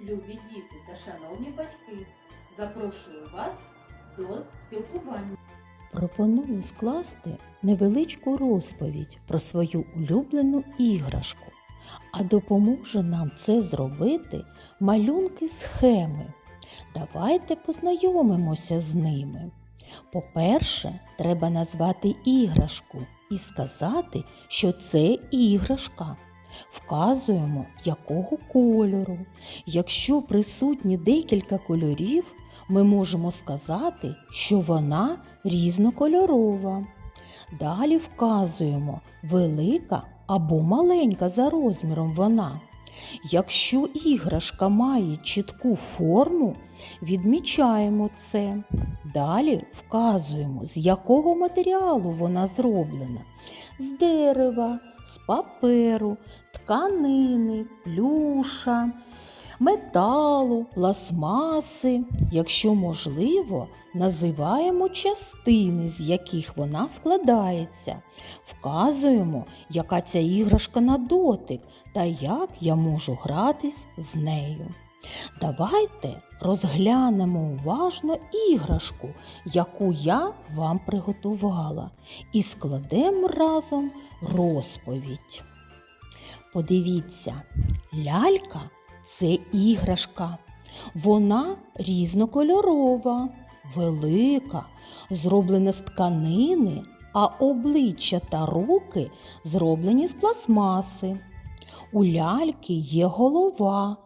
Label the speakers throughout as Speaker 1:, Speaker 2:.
Speaker 1: любі діти та шановні батьки, запрошую вас до спілкування.
Speaker 2: Пропоную скласти невеличку розповідь про свою улюблену іграшку, а допоможе нам це зробити малюнки схеми. Давайте познайомимося з ними. По-перше, треба назвати іграшку і сказати, що це іграшка. Вказуємо, якого кольору. Якщо присутні декілька кольорів, ми можемо сказати, що вона різнокольорова. Далі вказуємо велика або маленька за розміром вона. Якщо іграшка має чітку форму, відмічаємо це. Далі вказуємо, з якого матеріалу вона зроблена. З дерева, з паперу, тканини, плюша, металу, пластмаси. Якщо можливо, називаємо частини, з яких вона складається. Вказуємо, яка ця іграшка на дотик та як я можу гратись з нею. Давайте розглянемо уважно іграшку, яку я вам приготувала, і складемо разом розповідь. Подивіться, лялька це іграшка. Вона різнокольорова, велика, зроблена з тканини, а обличчя та руки зроблені з пластмаси. У ляльки є голова,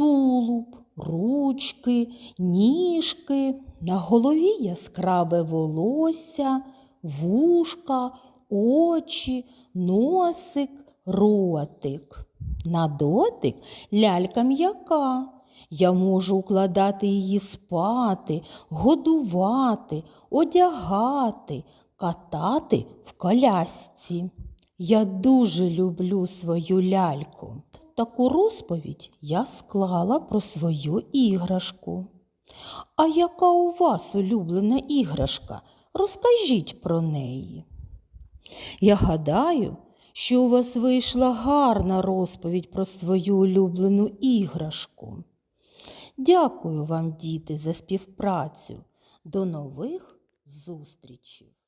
Speaker 2: тулуб, ручки, ніжки, на голові яскраве волосся, вушка, очі, носик, ротик. На дотик лялька м'яка. Я можу укладати її спати, годувати, одягати, катати в колясці. Я дуже люблю свою ляльку. Таку розповідь я склала про свою іграшку. А яка у вас улюблена іграшка? Розкажіть про неї. Я гадаю, що у вас вийшла гарна розповідь про свою улюблену іграшку. Дякую вам, діти, за співпрацю. До нових зустрічей!